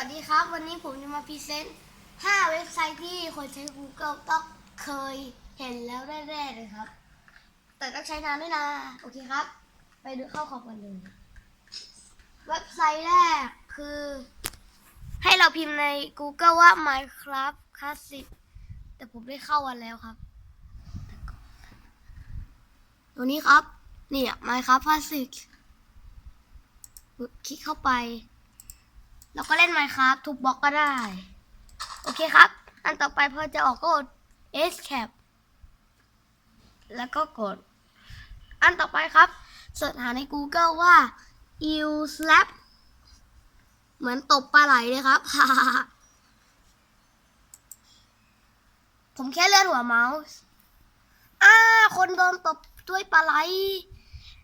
วัสดีครับ วันนี้ผมจะมาพรีเซนต์ 5 เว็บไซต์ที่คนใช้ Google ต้องเคยเห็นแล้วแน่ๆเลยครับ แต่ต้องใช้นานด้วยนะ โอเคครับ ไปดูเข้าขอบกันเลยเว็บไซต์แรกคือ ให้เราพิมพ์ใน Google ว่า Minecraft Classic แต่ผมได้เข้าวันแล้วครับ ตัวนี้ครับนี่อะ Minecraft Classic คลิกเข้าไป แล้วก็เล่น Minecraft ทุบบล็อกก็ได้ โอเคครับ อันต่อไปพอจะออกก็กด escape แล้วก็กด อันต่อไปครับเสิร์ชหาใน Google ว่า eel slap เหมือนตบปลาไหลเลยครับ ผมแค่เลื่อนหัวเมาส์อ่าคนโดนตบด้วยปลาไหล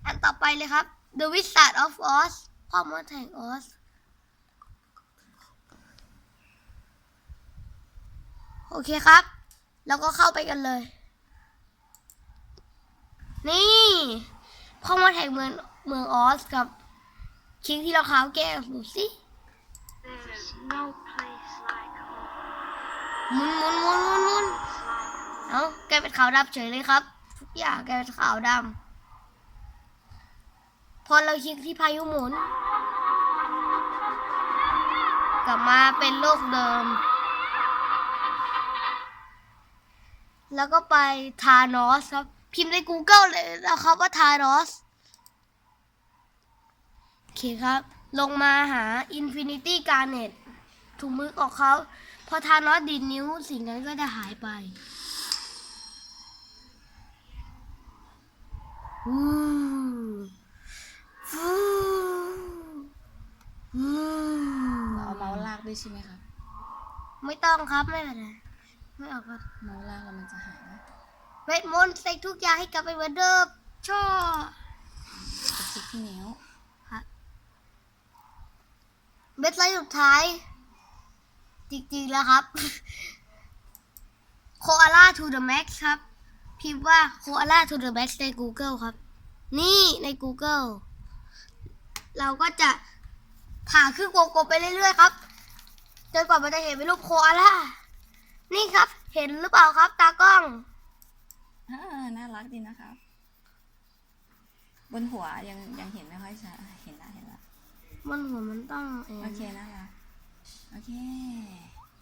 อันต่อไปเลยครับ The Wizard of Oz พ่อมดแห่งออส โอเคครับ แล้วก็เข้าไปกันเลย นี่พ่อมดแห่งเมืองเมืองออสกับ คิงที่เราขาวแก้วดูสิ There's no place like home. หมุนหมุนหมุนหมุนหมุนเอ้าแกลายเป็นขาวดำเฉยเลยครับ ทุกอย่างแกลายเป็นขาวดำพอเราคลิกที่พายุหมุน กลับมาเป็นโลกเดิม แล้วก็ไปทานอสครับ พิมพ์ใน Google เลยนะครับว่าทานอสโอเคครับ ลงมาหา Infinity Garnet ถุงมือของเขาพอทานอสดีดนิ้วสิ่งนั้นก็จะหายไปวู้วู้วู้เอาเมาส์ลากด้วยใช่ไหมคะไม่ต้องครับ ไม่เป็นไร ไม่เอาครับเมาส์ลากแล้วมันจะหายนะเวทมนต์ใส่ทุกอย่างให้กลับไปเหมือนเดิมชอบจะคลิกที่นิ้วเว็บไซต์สุดท้าย จริงๆแล้วครับ Koala to the max ครับ พิมพ์ว่า Koala to the max ใน Google ครับ นี่ใน Google เราก็จะผ่าครึ่งวงกลมไปเรื่อยๆครับจนกว่ามันจะเห็นเป็นรูปโคอาล่า นี่ครับ เห็นหรือเปล่าครับ ตากล้อง อ่าน่ารักดีนะครับ บนหัวยังยังเห็นไม่ค่อยชัดเห็นละเห็นละมันหัวมันต้องเอโอเคน่ารักโอเค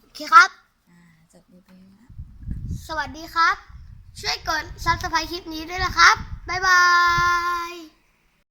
โอเคครับ อ่าจบรีวิวแล้วสวัสดีครับ ช่วยกด subscribe คลิปนี้ด้วยนะครับ บ๊ายบาย